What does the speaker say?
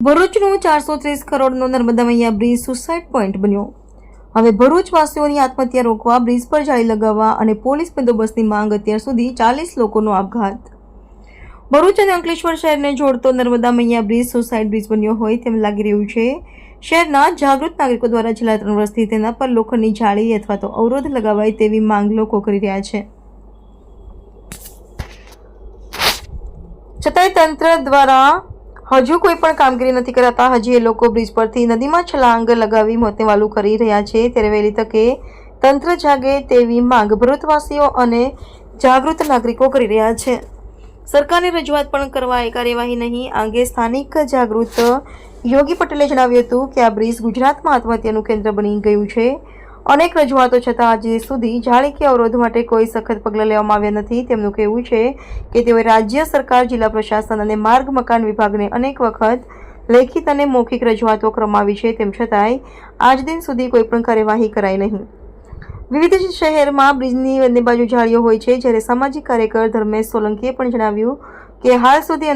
ભરૂચનું ચારસો ત્રીસ કરોડનો નર્મદા મૈયા બ્રિજ સુસાઇડ પોઈન્ટ બન્યો. હવે ભરૂચવાસીઓની આત્મહત્યા રોકવા બ્રિજ પર જાળી લગાવવા અને પોલીસ બંદોબસ્તની માંગ અત્યાર સુધી ચાલીસ લોકોનો આપઘાત. ભરૂચ અને અંકલેશ્વર શહેરને જોડતો નર્મદા મૈયા બ્રિજ સુસાઇડ બ્રિજ બન્યો હોય તેમ લાગી રહ્યું છે. શહેરના જાગૃત નાગરિકો દ્વારા છેલ્લા ત્રણ વર્ષથી તેના પર લોખંડની જાળી અથવા તો અવરોધ લગાવાય તેવી માંગ લોકો કરી રહ્યા છે. છતાંય તંત્ર દ્વારા હજુ કોઈ પણ કામગીરી નથી કરાતા. હજી એ લોકો બ્રિજ પરથી નદીમાં છલાંગ લગાવી મોતને વાલું કરી રહ્યા છે. ત્યારે વહેલી તકે તંત્ર જાગે તેવી માંગ ભરૂચવાસીઓ અને જાગૃત નાગરિકો કરી રહ્યા છે. સરકારને રજૂઆત પણ કરવા એ કાર્યવાહી નહીં આ સ્થાનિક જાગૃત યોગી પટેલે જણાવ્યું હતું કે આ બ્રિજ ગુજરાતમાં આત્મહત્યાનું કેન્દ્ર બની ગયું છે. અનેક રજૂઆતો છતાં આજે સુધી જાળી અવરોધ માટે કોઈ સખત પગલાં લેવામાં આવ્યા નથી. તેમનું કહેવું છે કે તેઓએ રાજ્ય સરકાર, જિલ્લા પ્રશાસન અને માર્ગ મકાન વિભાગને અનેક વખત લેખિત અને મૌખિક રજૂઆતો કરવામાં છે. તેમ છતાંય આજ દિન સુધી કોઈ પણ કાર્યવાહી કરાઈ નહીં. વિવિધ શહેરમાં બ્રિજની બંને બાજુ જાળીઓ હોય છે. જ્યારે સામાજિક કાર્યકર ધર્મેશ સોલંકીએ પણ જણાવ્યું કે હાલ સુધી